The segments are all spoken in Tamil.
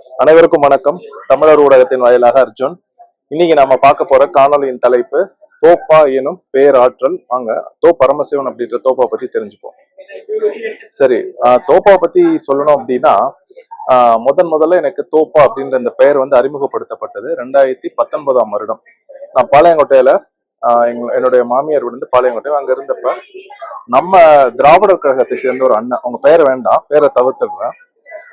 அனைவருக்கும் வணக்கம். தமிழர் ஊடகத்தின் வாயிலாக அர்ஜுன். இன்னைக்கு நாம பார்க்க போற காணொலியின் தலைப்பு தோப்பா எனும் பேராற்றல். வாங்க தோ பரமசிவன் அப்படின்ற தோப்பா பத்தி தெரிஞ்சுப்போம். சரி ஆஹ் தோப்பா பத்தி சொல்லணும் அப்படின்னா ஆஹ் முதன் முதல்ல எனக்கு தோப்பா அப்படின்ற இந்த பெயர் வந்து அறிமுகப்படுத்தப்பட்டது ரெண்டாயிரத்தி பத்தொன்பதாம் வருடம். நான் பாளையங்கோட்டையில ஆஹ் என்னுடைய மாமியார் விழுந்து பாளையங்கோட்டை. அங்க இருந்தப்ப நம்ம திராவிடர் கழகத்தை சேர்ந்த ஒரு அண்ணன். அவங்க பேரை வேண்டாம் பேரை தவிர்த்துடுறேன்.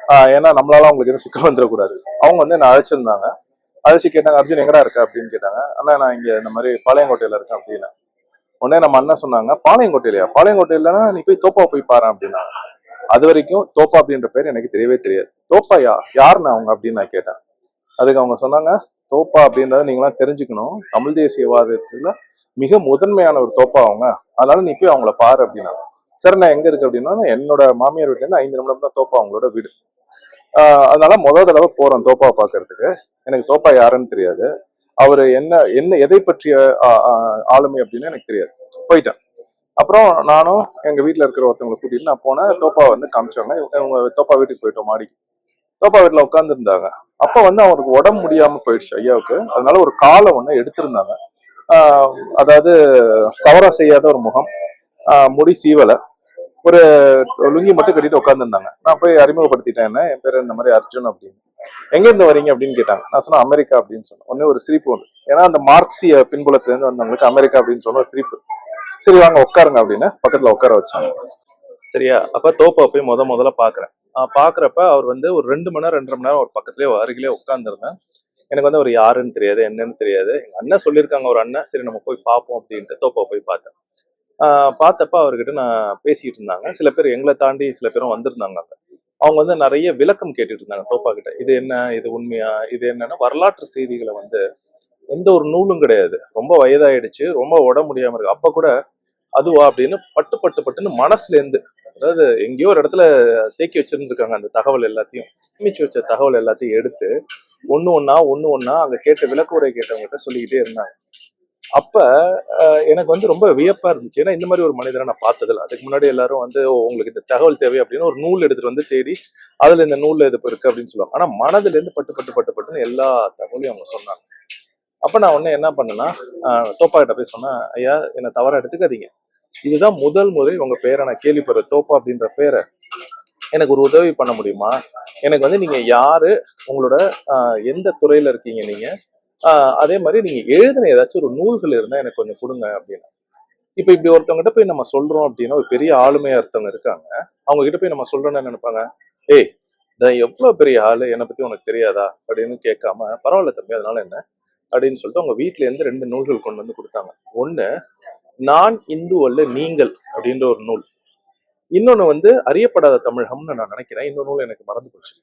ஏன்னா நம்மளால அவங்களுக்கு எதுவும் சிக்கல் வந்துடக்கூடாது. அவங்க வந்து என்ன அழைச்சிருந்தாங்க. அழைச்சி கேட்டாங்க அர்ஜுன் எங்கடா இருக்க? அப்படின்னு கேட்டாங்க. அண்ணா நான் இங்க இந்த மாதிரி பாளையங்கோட்டையில இருக்கேன் அப்படின்னு. உடனே நம்ம அண்ணன் சொன்னாங்க பாளையங்கோட்டையிலயா? பாளையங்கோட்டையிலன்னா நீ போய் தோப்பா போய் பாரு அப்படின்னாங்க அது வரைக்கும் தோப்பா அப்படின்ற பேர் எனக்கு தெரியவே தெரியாது. தோப்பாயா? யாருன்னு அவங்க? அப்படின்னு நான் கேட்டேன். அதுக்கு அவங்க சொன்னாங்க தோப்பா அப்படின்றத நீங்களாம் தெரிஞ்சுக்கணும். தமிழ் தேசியவாதத்துல மிக முதன்மையான ஒரு தோப்பா அவங்க. அதனால நீ போய் அவங்கள பாரு அப்படின்னா சார் நான் எங்க இருக்கு அப்படின்னா என்னோட மாமியார் வீட்டுல இருந்து ஐந்து நிமிடம் தான் தோப்பா அவங்களோட வீடு. அதனால முதல் தடவை போறேன் தோப்பாவை பார்க்கறதுக்கு. எனக்கு தோப்பா யாருன்னு தெரியாது. அவர் என்ன என்ன எதை பற்றிய ஆளுமை அப்படின்னு எனக்கு தெரியாது. போயிட்டேன். அப்புறம் நானும் எங்க வீட்டில் இருக்கிற ஒருத்தவங்களை கூட்டிட்டு நான் போனேன். தோப்பா வந்து காமிச்சாங்க. இவங்க தோப்பா வீட்டுக்கு போயிட்டோம் மாடிக்கு தோப்பா வீட்டுல உட்காந்துருந்தாங்க அப்போ அப்ப வந்து அவருக்கு உடம்பு முடியாம போயிடுச்சு ஐயாவுக்கு. அதனால ஒரு காலை ஒண்ணு எடுத்திருந்தாங்க. அதாவது தவற செய்யாத ஒரு முகம். முடி சீவலை. ஒரு லுங்கி மட்டும் கட்டிட்டு உட்காந்துருந்தாங்க நான் போய் அறிமுகப்படுத்திட்டேன் என்ன? என் பேர் இந்த மாதிரி? அர்ஜுன் அப்படின்னு. எங்க இருந்து வரீங்க அப்படின்னு கேட்டாங்க. நான் சொன்னேன் அமெரிக்கா அப்படின்னு சொன்னேன். ஒன்னே ஒரு சிரிப்பு ஒன்று ஏன்னா அந்த மார்க்சிய பின்புலத்துல இருந்து வந்தவங்களுக்கு அமெரிக்கா அப்படின்னு சொன்ன ஒரு சிரிப்பு. சரி வாங்க உட்காருங்க அப்படின்னு பக்கத்துல உட்கார வச்சாங்க. சரியா? அப்ப தோப்பை போய் முத முதல்ல பாக்குறேன். நான் பாக்குறப்ப அவர் வந்து ஒரு ரெண்டு மணி நேரம் ரெண்டரை மணி நேரம் ஒரு பக்கத்துலயே அருகிலே உட்காந்துருந்தேன் எனக்கு வந்து அவர் யாருன்னு தெரியாது என்னன்னு தெரியாது. எங்க அண்ணன் சொல்லியிருக்காங்க ஒரு அண்ணன். சரி நம்ம போய் பார்ப்போம் அப்படின்ட்டு தோப்பை போய் பார்த்தேன். பார்த்தப்ப அவர்கிட்ட நான் பேசிட்டு இருந்தாங்க. சில பேர் எங்களை தாண்டி சில பேரும் வந்திருந்தாங்க அங்க. அவங்க வந்து நிறைய விளக்கம் கேட்டுட்டு இருந்தாங்க தோப்பா கிட்ட. இது என்ன? இது உண்மையா? இது என்னன்னா வரலாற்று செய்திகளை வந்து எந்த ஒரு நூலும் கிடையாது. ரொம்ப வயதாயிடுச்சு. ரொம்ப உடம்பு முடியாம இருக்கு. அப்ப கூட அதுவா அப்படின்னு பட்டு பட்டு பட்டுன்னு மனசுல இருந்து அதாவது எங்கேயோ ஒரு இடத்துல தேக்கி வச்சிருந்துருக்காங்க அந்த தகவல் எல்லாத்தையும். சேமிச்சு வச்ச தகவல் எல்லாத்தையும் எடுத்து ஒன்று ஒன்னா ஒன்று ஒன்னா அங்க கேட்ட விளக்குறை கேட்டவங்ககிட்ட சொல்லிக்கிட்டே இருந்தாங்க. அப்ப அஹ், எனக்கு வந்து ரொம்ப வியப்பா இருந்துச்சு. ஏன்னா இந்த மாதிரி ஒரு மனிதரை நான் பார்த்ததில்ல. அதுக்கு முன்னாடி எல்லாரும் வந்து உங்களுக்கு இந்த தகவல் தேவை அப்படின்னு ஒரு நூல் எடுத்துட்டு வந்து தேடி அதுல இந்த நூல்ல இது இருக்கு அப்படின்னு சொல்லுவாங்க. ஆனா மனதுல இருந்து பட்டு பட்டு பட்டு பட்டுன்னு எல்லா தகவலையும் அவங்க சொன்னாங்க. அப்ப நான் உடனே என்ன பண்ணேன்னா ஆஹ், தோப்பா கிட்ட போய் சொன்னேன் ஐயா என்னை தவறா எடுத்துக்காதீங்க. இதுதான் முதல் முறை உங்க பேரை நான் கேள்விப்படுறேன் தோப்பா அப்படின்ற பேரை எனக்கு ஒரு உதவி பண்ண முடியுமா? எனக்கு வந்து நீங்க யாரு? உங்களோட ஆஹ், எந்த துறையில இருக்கீங்க நீங்க? அதே மாதிரி நீங்க எழுதின ஏதாச்சும் ஒரு நூல்கள் இருந்தா எனக்கு கொஞ்சம் கொடுங்க அப்படின்னு. இப்ப இப்படி ஒருத்தவங்கிட்ட போய் நம்ம சொல்றோம் அப்படின்னா ஒரு பெரிய ஆளுமையா ஒருத்தவங்க இருக்காங்க. அவங்க கிட்ட போய் நம்ம சொல்றோம்னு நினைப்பாங்க? ஏய் நான் எவ்வளவு பெரிய ஆளு? என்னை பத்தி உனக்கு தெரியாதா? அப்படின்னு கேட்காம பரவாயில்ல தம்பி அதனால என்ன? அப்படின்னு சொல்லிட்டு அவங்க வீட்டுல இருந்து ரெண்டு நூல்கள் கொண்டு வந்து கொடுத்தாங்க. ஒண்ணு நான் இந்து அல்ல நீங்கள் அப்படின்ற ஒரு நூல். இன்னொன்னு வந்து அறியப்படாத தமிழகம்னு நான் நினைக்கிறேன். இன்னொரு நூல் எனக்கு மறந்து போச்சு.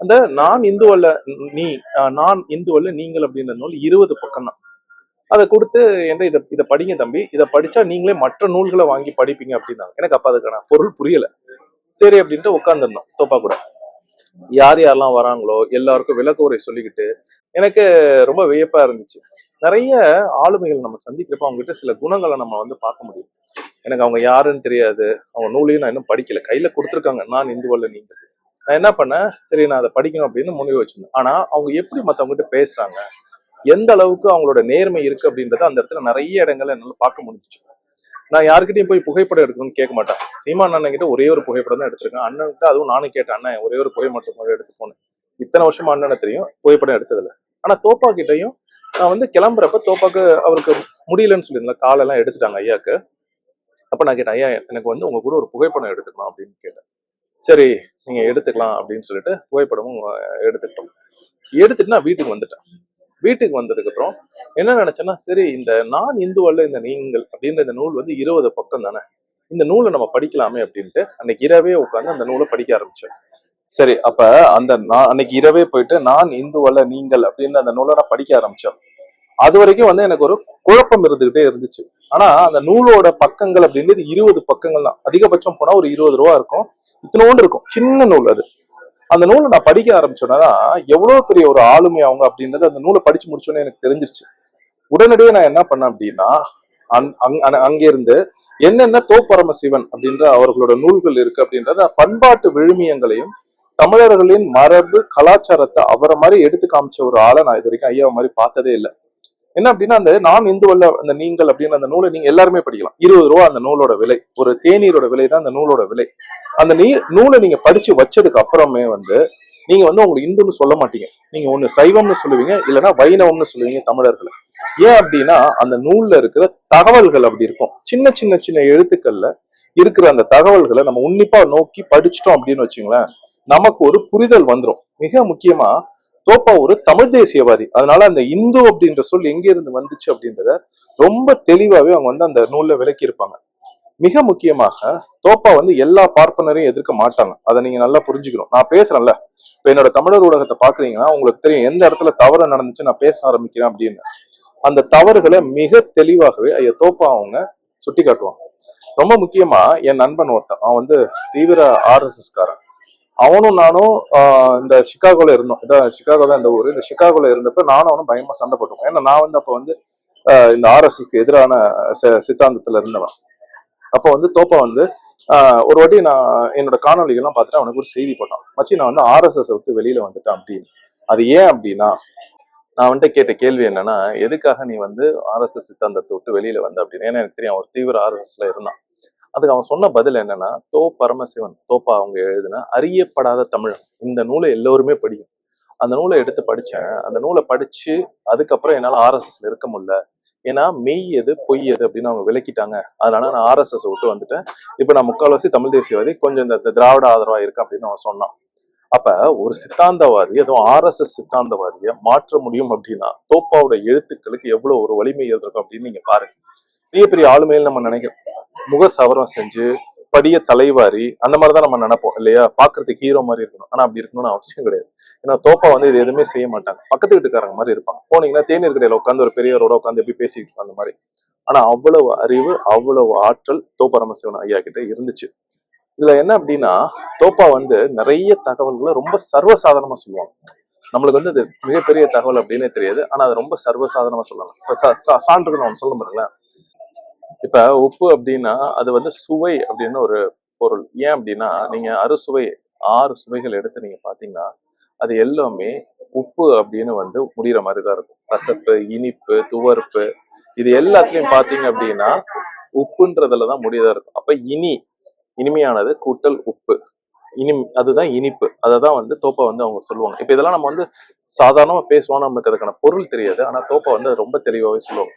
அந்த நான் இந்து அல்ல நீ நான் இந்து அல்ல நீங்கள் அப்படின்ற நூல் இருபது பக்கம் தான் அதை கொடுத்து என்ற இதை இதை படிங்க தம்பி. இதை படிச்சா நீங்களே மற்ற நூல்களை வாங்கி படிப்பீங்க அப்படின்னாங்க. எனக்கு அப்ப அதுக்கான பொருள் புரியல. சரி அப்படின்ட்டு உட்காந்துருந்தோம் தோப்பா கூட. யார் யாரெல்லாம் வராங்களோ எல்லாருக்கும் விளக்குரை சொல்லிக்கிட்டு எனக்கு ரொம்ப வியப்பா இருந்துச்சு. நிறைய ஆளுமைகள் நம்ம சந்திக்கிறப்ப அவங்க கிட்ட சில குணங்களை நம்ம வந்து பார்க்க முடியும். எனக்கு அவங்க யாருன்னு தெரியாது. அவங்க நூலையும் நான் இன்னும் படிக்கல. கையில கொடுத்துருக்காங்க. நான் இந்து வல்ல நீங்க நான் என்ன பண்ணேன்? சரி நான் அதை படிக்கணும் அப்படின்னு முடிவு வச்சிருந்தேன். ஆனா அவங்க எப்படி மற்றவங்ககிட்ட பேசுகிறாங்க பேசுறாங்க? எந்த அளவுக்கு அவங்களோட நேர்மை இருக்கு அப்படின்றத அந்த இடத்துல நிறைய இடங்கள்ல என்னால் பார்க்க முடிஞ்சிச்சு. நான் யாருக்கிட்டையும் போய் புகைப்படம் எடுக்கணும்னு கேட்க மாட்டேன். சீமான் அண்ணன் கிட்ட ஒரே ஒரு புகைப்படம் தான் எடுத்திருக்கேன். அண்ணன் அதுவும் நானும் கேட்டேன் அண்ணன் ஒரே ஒரு புகைப்படம் எடுத்து போனேன். இத்தனை வருஷமா அண்ணனை தெரியும் புகைப்படம் எடுத்ததில்ல. ஆனா தோப்பா கிட்டையும் நான் வந்து கிளம்புறப்ப தோப்பாக்கு அவருக்கு முடியலன்னு சொல்லியிருந்தேன் காலெல்லாம் எடுத்துட்டாங்க ஐயாக்கு. அப்ப நான் கேட்டேன் ஐயா எனக்கு வந்து உங்க கூட ஒரு புகைப்படம் எடுத்துக்கணும் அப்படின்னு கேட்டேன். சரி நீங்க எடுத்துக்கலாம் அப்படின்னு சொல்லிட்டு புகைப்படமும் எடுத்துக்கிட்டோம். எடுத்துட்டு நான் வீட்டுக்கு வந்துட்டேன். வீட்டுக்கு வந்ததுக்கு அப்புறம் என்ன நினைச்சேன்னா சரி இந்த நான் இந்து அல்ல இந்த நீங்கள் அப்படின்ற இந்த நூல் வந்து இருபது பக்கம் தானே? இந்த நூலை நம்ம படிக்கலாமே அப்படின்ட்டு அன்னைக்கு இரவே உட்காந்து அந்த நூலை படிக்க ஆரம்பிச்சேன். சரி அப்ப அந்த நான் அன்னைக்கு இரவே போயிட்டு நான் இந்து அல்ல நீங்கள் அப்படின்னு அந்த நூலை நான் படிக்க ஆரம்பிச்சேன். அது வரைக்கும் வந்து எனக்கு ஒரு குழப்பம் இருந்துகிட்டே இருந்துச்சு. ஆனா அந்த நூலோட பக்கங்கள் அப்படின்றது இருபது பக்கங்கள் தான். அதிகபட்சம் போனா ஒரு இருபது ரூபா இருக்கும். இத்தனோண்டு இருக்கும். சின்ன நூல் அது. அந்த நூலை நான் படிக்க ஆரம்பிச்சோன்னதான் எவ்வளவு பெரிய ஒரு ஆளுமை அவங்க அப்படின்றது அந்த நூலை படிச்சு முடிச்சோன்னே எனக்கு தெரிஞ்சிருச்சு. உடனடியே நான் என்ன பண்ணேன் அப்படின்னா அங்- அங்க- அங்கிருந்து என்னென்ன தோப்பரம சிவன் அப்படின்ற அவர்களோட நூல்கள் இருக்கு அப்படின்றத பண்பாட்டு விழுமியங்களையும் தமிழர்களின் மரபு கலாச்சாரத்தை அவரை மாதிரி எடுத்து காமிச்ச ஒரு ஆளை நான் இது வரைக்கும் ஐயா மாதிரி பார்த்ததே இல்லை. என்ன அப்படின்னா அந்த நான் இந்துவல்ல அந்த நீங்கள் அப்படின்னு அந்த நூலை நீங்க எல்லாருமே படிக்கலாம். இருபது ரூபா அந்த நூலோட விலை. ஒரு தேநீரோட விலை தான் அந்த நூலோட விலை. அந்த நீ நூலை நீங்க படிச்சு வச்சதுக்கு அப்புறமே வந்து நீங்க வந்து உங்களுக்கு இந்துன்னு சொல்ல மாட்டீங்க. நீங்க ஒண்ணு சைவம்னு சொல்லுவீங்க இல்லைன்னா வைணவம்னு சொல்லுவீங்க தமிழர்களை. ஏன் அப்படின்னா அந்த நூல்ல இருக்கிற தகவல்கள் அப்படி இருக்கும். சின்ன சின்ன சின்ன எழுத்துக்கள்ல இருக்கிற அந்த தகவல்களை நம்ம உன்னிப்பா நோக்கி படிச்சிட்டோம் அப்படின்னு வச்சுங்களேன் நமக்கு ஒரு புரிதல் வந்துடும் மிக முக்கியமா தோப்பா ஒரு தமிழ் தேசியவாதி. அதனால அந்த இந்து அப்படின்ற சொல் எங்க இருந்து வந்துச்சு அப்படின்றத ரொம்ப தெளிவாவே அவங்க வந்து அந்த நூல்ல விளக்கி இருப்பாங்க. மிக முக்கியமாக தோப்பா வந்து எல்லா பார்ப்பனரையும் எதிர்க்க மாட்டாங்க. அதை நீங்க நல்லா புரிஞ்சுக்கணும். நான் பேசுறேன்ல. இப்ப என்னோட தமிழர் ஊடகத்தை பாக்குறீங்கன்னா உங்களுக்கு தெரியும் எந்த இடத்துல தவறு நடந்துச்சு நான் பேச ஆரம்பிக்கிறேன் அப்படின்னு. அந்த தவறுகளை மிக தெளிவாகவே ஐயா தோப்பா அவங்க சுட்டி காட்டுவாங்க ரொம்ப முக்கியமா என் நண்பன் ஒருத்தன். அவன் வந்து தீவிர ஆர்எஸ்எஸ்காரன் அவனும் நானும் இந்த சிகாகோல இருந்தோம். இதான் சிகாகோ தான் இந்த ஊர். இந்த சிகாகோல இருந்தப்ப நானும் அவனும் பயமா சண்டை போட்டோம். ஏன்னா நான் வந்து அப்ப வந்து இந்த ஆர்எஸ்எஸ்க்கு எதிரான சித்தாந்தத்துல இருந்தவன். அப்போ வந்து தோப்பா வந்து ஒரு வாட்டி நான் என்னோட காணொலிகள்லாம் பார்த்துட்டு அவனுக்கு ஒரு செய்தி போட்டான். மச்சி நான் வந்து ஆர்எஸ்எஸ் விட்டு வெளியில வந்துட்டேன் அப்படின்னு. அது ஏன் அப்படின்னா நான் வந்துட்டு கேட்ட கேள்வி என்னன்னா எதுக்காக நீ வந்து ஆர்எஸ்எஸ் சித்தாந்தத்தை விட்டு வெளியில வந்த அப்படின்னு? ஏன்னா எனக்கு தெரியும் ஒரு தீவிர ஆர்எஸ்எஸ்ல இருந்தான். அதுக்கு அவன் சொன்ன பதில் என்னன்னா தோ பரமசிவன். தோப்பா அவங்க எழுதின அறியப்படாத தமிழ் இந்த நூலை எல்லோருமே படிக்கும் அந்த நூலை எடுத்து படிச்சேன். அந்த நூலை படிச்சு அதுக்கப்புறம் என்னால் ஆர்எஸ்எஸ்ல இருக்க முடியல. ஏன்னா மெய் எது பொய் எது அப்படின்னு அவங்க விளக்கிட்டாங்க. அதனால நான் ஆர்எஸ்எஸ் விட்டு வந்துட்டேன். இப்போ நான் முக்கால்வாசி தமிழ் தேசியவாதி கொஞ்சம் இந்த திராவிட ஆதரவா இருக்கு அப்படின்னு அவன் சொன்னான். அப்ப ஒரு சித்தாந்தவாதி அதுவும் ஆர்எஸ்எஸ் சித்தாந்தவாதியை மாற்ற முடியும் அப்படின்னா தோப்பாவோட எழுத்துக்களுக்கு எவ்வளவு ஒரு வலிமை இருக்கும் அப்படின்னு நீங்க பாருங்க. பெரிய பெரிய ஆளுமையில் நம்ம நினைக்கிறோம். முக சவரம் செஞ்சு படிய தலைவாரி அந்த மாதிரி தான் நம்ம நினைப்போம் இல்லையா? பாக்குறதுக்கு ஹீரோ மாதிரி இருக்கணும். ஆனா அப்படி இருக்கணும்னு அவசியம் கிடையாது. ஏன்னா தோப்பா வந்து இது எதுவுமே செய்ய மாட்டாங்க. பக்கத்து வீட்டுக்காரங்க மாதிரி இருப்பாங்க. போனீங்கன்னா தேநீர் கடையில உட்காந்து ஒரு பெரியவரோட உட்காந்து எப்படி பேசிட்டு இருப்பாங்க அந்த மாதிரி. ஆனா அவ்வளவு அறிவு அவ்வளவு ஆற்றல் தோப்பரமசிவன் ஐயா கிட்ட இருந்துச்சு. இதுல என்ன அப்படின்னா தோப்பா வந்து நிறைய தகவல்களை ரொம்ப சர்வசாதாரணமா சொல்லுவாங்க. நம்மளுக்கு வந்து அது மிகப்பெரிய தகவல் அப்படின்னே தெரியாது. ஆனா அது ரொம்ப சர்வசாதாரணமா சொல்லலாம் சான்றுகள் சா- நான் சொல்ல பாருங்களேன். இப்ப உப்பு அப்படின்னா அது வந்து சுவை அப்படின்னு ஒரு பொருள். ஏன் அப்படின்னா நீங்க அறுசுவை ஆறு சுவைகள் எடுத்து நீங்க பாத்தீங்கன்னா அது எல்லாமே உப்பு அப்படின்னு வந்து முடிகிற மாதிரி தான் இருக்கும். கசப்பு இனிப்பு துவர்ப்பு இது எல்லாத்துலயும் பாத்தீங்க அப்படின்னா உப்புன்றதுல தான் முடியதா இருக்கும். அப்ப இனி இனிமையானது கூட்டல் உப்பு. இனி அதுதான் இனிப்பு. அதை தான் வந்து தோப்பை வந்து அவங்க சொல்லுவாங்க. இப்போ இதெல்லாம் நம்ம வந்து சாதாரணமா பேசுவோம் நமக்கு அதுக்கான பொருள் தெரியாது. ஆனால் தோப்பை வந்து அது ரொம்ப தெளிவாவே சொல்லுவாங்க.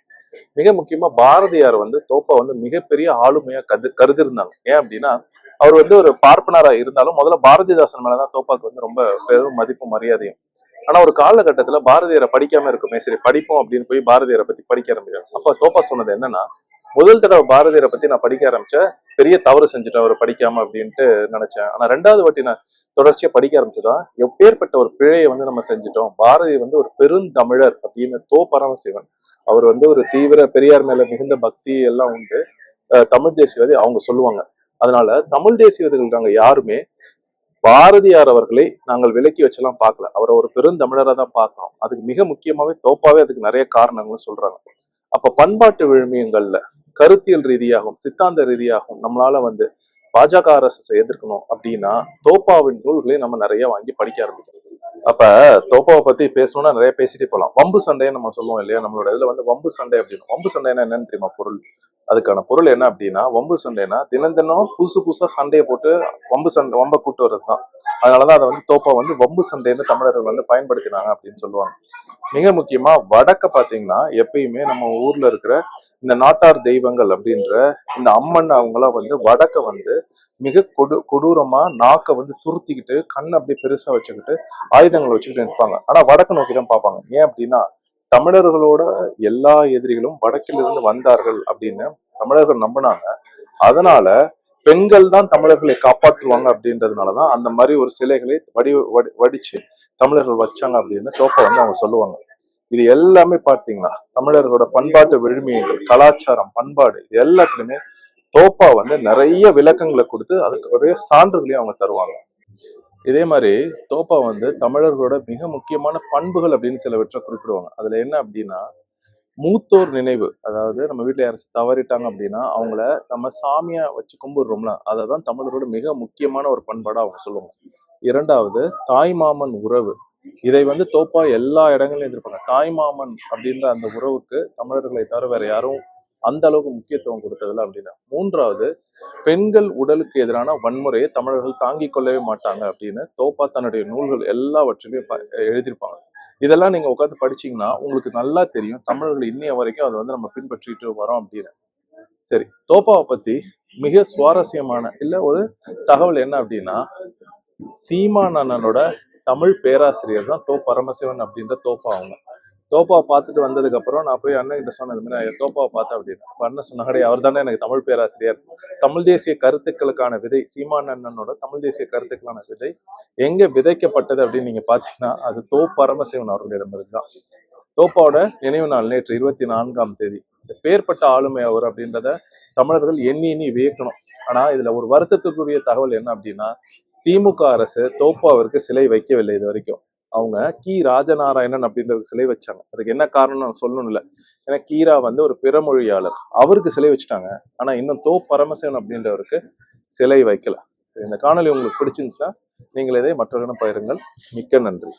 மிக முக்கியமா பாரதியார் வந்து தோப்பா வந்து மிகப்பெரிய ஆளுமையா கரு கருதிருந்தாங்க ஏன் அப்படின்னா அவர் வந்து ஒரு பார்ப்பனரா இருந்தாலும் முதல்ல பாரதிதாசன் மேலதான் தோப்பாக்கு வந்து ரொம்ப பெரும் மதிப்பு மரியாதையும். ஆனா ஒரு காலகட்டத்துல பாரதியாரை படிக்காம இருக்குமே சரி படிப்போம் அப்படின்னு போய் பாரதியாரை பத்தி படிக்க ஆரம்பிக்கிறாங்க. அப்ப தோப்பா சொன்னது என்னன்னா முதல் தடவை பாரதியரை பத்தி நான் படிக்க ஆரம்பிச்சேன். பெரிய தவறு செஞ்சுட்டேன் அவர் படிக்காம அப்படின்ட்டு நினைச்சேன். ஆனா ரெண்டாவது வாட்டி நான் தொடர்ச்சியா படிக்க ஆரம்பிச்சதான் எப்பேற்பட்ட ஒரு பிழையை வந்து நம்ம செஞ்சுட்டோம். பாரதி வந்து ஒரு பெருந்தமிழர் அப்படின்னு தோ பரமசிவன். அவர் வந்து ஒரு தீவிர பெரியார் மேல மிகுந்த பக்தி எல்லாம் உண்டு. தமிழ் தேசியவாதி அவங்க சொல்லுவாங்க. அதனால தமிழ் தேசியவாதிகள் நாங்க யாருமே பாரதியார் அவர்களை நாங்கள் விலக்கி வச்செல்லாம் பார்க்கல. அவரை ஒரு பெருந்தமிழரா தான் பார்க்கிறோம் அதுக்கு மிக முக்கியமாவே தோப்பாவே அதுக்கு நிறைய காரணங்களும் சொல்றாங்க. அப்ப பண்பாட்டு விழுமியங்கள்ல கருத்தியல் ரீதியாகவும் சித்தாந்த ரீதியாகவும் நம்மளால வந்து பாஜக அரசு எதிர்க்கணும் அப்படின்னா தோப்பாவின் நூல்களை நம்ம நிறைய வாங்கி படிக்க ஆரம்பிக்கணும். அப்ப தோப்பாவை பத்தி பேசணும்னா நிறைய பேசிட்டே போகலாம் வம்பு சண்டைன்னு நம்ம சொல்லுவோம் இல்லையா? நம்மளோட இதுல வந்து வம்பு சண்டை அப்படின்னு. வம்பு சண்டைன்னா என்னன்னு தெரியுமா பொருள்? அதுக்கான பொருள் என்ன அப்படின்னா வம்பு சண்டைனா தினம் தினம் புதுசு புதுசா சண்டையை போட்டு வம்பு சண்டை வம்ப கூட்டு வர்றதுதான். அதனாலதான் அதை வந்து தோப்பா வந்து வம்பு சண்டைன்னு தமிழர்கள் வந்து பயன்படுத்தினாங்க அப்படின்னு சொல்லுவாங்க. மிக முக்கியமா வடக்க பாத்தீங்கன்னா எப்பயுமே நம்ம ஊர்ல இருக்கிற இந்த நாட்டார் தெய்வங்கள் அப்படின்ற இந்த அம்மன் அவங்களாம் வந்து வடக்க வந்து மிக கொடு கொடூரமா நாக்கை வந்து துருத்திக்கிட்டு கண் அப்படியே பெருசா வச்சுக்கிட்டு ஆயுதங்களை வச்சுக்கிட்டு நிற்பாங்க. ஆனா வடக்கு நோக்கி தான் பார்ப்பாங்க. ஏன் அப்படின்னா தமிழர்களோட எல்லா எதிரிகளும் வடக்கிலிருந்து வந்தார்கள் அப்படின்னு தமிழர்கள் நம்பினாங்க. அதனால பெண்கள் தான் தமிழர்களை காப்பாற்றுவாங்க அப்படின்றதுனாலதான் அந்த மாதிரி ஒரு சிலைகளை வடி வடி- வடிச்சு தமிழர்கள் வச்சாங்க அப்படின்னு தோப்பை வந்து அவங்க சொல்லுவாங்க. இது எல்லாமே பார்த்தீங்கன்னா தமிழர்களோட பண்பாட்டு விழுமியங்கள் கலாச்சாரம் பண்பாடு இது எல்லாத்துலயுமே தோப்பா வந்து நிறைய விளக்கங்களை கொடுத்து அதுக்கு நிறைய சான்றுகளையும் அவங்க தருவாங்க. இதே மாதிரி தோப்பா வந்து தமிழர்களோட மிக முக்கியமான பண்புகள் அப்படின்னு சிலவற்றை குறிப்பிடுவாங்க. அதுல என்ன அப்படின்னா மூத்தோர் நினைவு. அதாவது நம்ம வீட்டில் யாராச்சும் தவறிட்டாங்க அப்படின்னா அவங்கள நம்ம சாமியா வச்சு கும்பிடுறோம்ல அதை தான் தமிழரோட மிக முக்கியமான ஒரு பண்பாடா அவங்க சொல்லுவாங்க. இரண்டாவது தாய்மாமன் உறவு. இதை வந்து தோப்பா எல்லா இடங்களையும் எதிர்ப்பாங்க. தாய்மாமன் அப்படின்ற அந்த உறவுக்கு தமிழர்களை தவிர வேற யாரும் அந்த அளவுக்கு முக்கியத்துவம் கொடுத்ததில்ல அப்படின்னா. மூன்றாவது பெண்கள் உடலுக்கு எதிரான வன்முறையை தமிழர்கள் தாங்கிக் கொள்ளவே மாட்டாங்க அப்படின்னு தோப்பா தன்னுடைய நூல்கள் எல்லாவற்றிலையும் எழுதியிருப்பாங்க. இதெல்லாம் நீங்க உட்காந்து படிச்சீங்கன்னா உங்களுக்கு நல்லா தெரியும். தமிழர்கள் இன்னைய வரைக்கும் அதை வந்து நம்ம பின்பற்றிட்டு வரோம் அப்படின்னு. சரி தோப்பாவை பத்தி மிக சுவாரஸ்யமான இல்ல ஒரு தகவல் என்ன அப்படின்னா சீமான் அண்ணனோட தமிழ் பேராசிரியர் தான் தோ பரமசிவன் அப்படின்ற தோப்பா அவங்க. தோப்பாவை பார்த்துட்டு வந்ததுக்கப்புறம் நான் போய் அண்ணன் கிட்ட சொன்னது மாதிரி நான் தோப்பாவை பார்த்தேன் அப்படின்னு. அப்ப அண்ணன் சொன்னாடி அவர் தானே எனக்கு தமிழ் பேராசிரியர். தமிழ் தேசிய கருத்துக்களுக்கான விதை சீமான் அண்ணனோட தமிழ் தேசிய கருத்துக்களான விதை எங்கே விதைக்கப்பட்டது அப்படின்னு நீங்கள் பார்த்தீங்கன்னா அது தோ பரமசிவன் அவர்களிடமிருந்து தான் தோப்பாவோட நினைவு நாள் நேற்று இருபத்தி நான்காம் தேதி. பேர்பட்ட ஆளுமை அவர் அப்படின்றத தமிழர்கள் எண்ணி எண்ணி வியக்கணும். ஆனால் இதில் ஒரு வருத்தத்துக்குரிய தகவல் என்ன அப்படின்னா திமுக அரசு தோப்பாவிற்கு சிலை வைக்கவில்லை இது வரைக்கும். அவங்க கி. ராஜநாராயணன் அப்படின்றதுக்கு சிலை வச்சாங்க. அதுக்கு என்ன காரணம் நான் சொல்லணும்ல. ஏன்னா கீரா வந்து ஒரு பிறமொழியாளர். அவருக்கு சிலை வச்சுட்டாங்க. ஆனா இன்னும் தோ. பரமசிவன் அப்படின்றவருக்கு சிலை வைக்கல. சரி, இந்த காணொளி உங்களுக்கு பிடிச்சிருந்துச்சுன்னா நீங்கள் இதை மற்றவர்களிடம் பகிருங்கள். மிக்க நன்றி.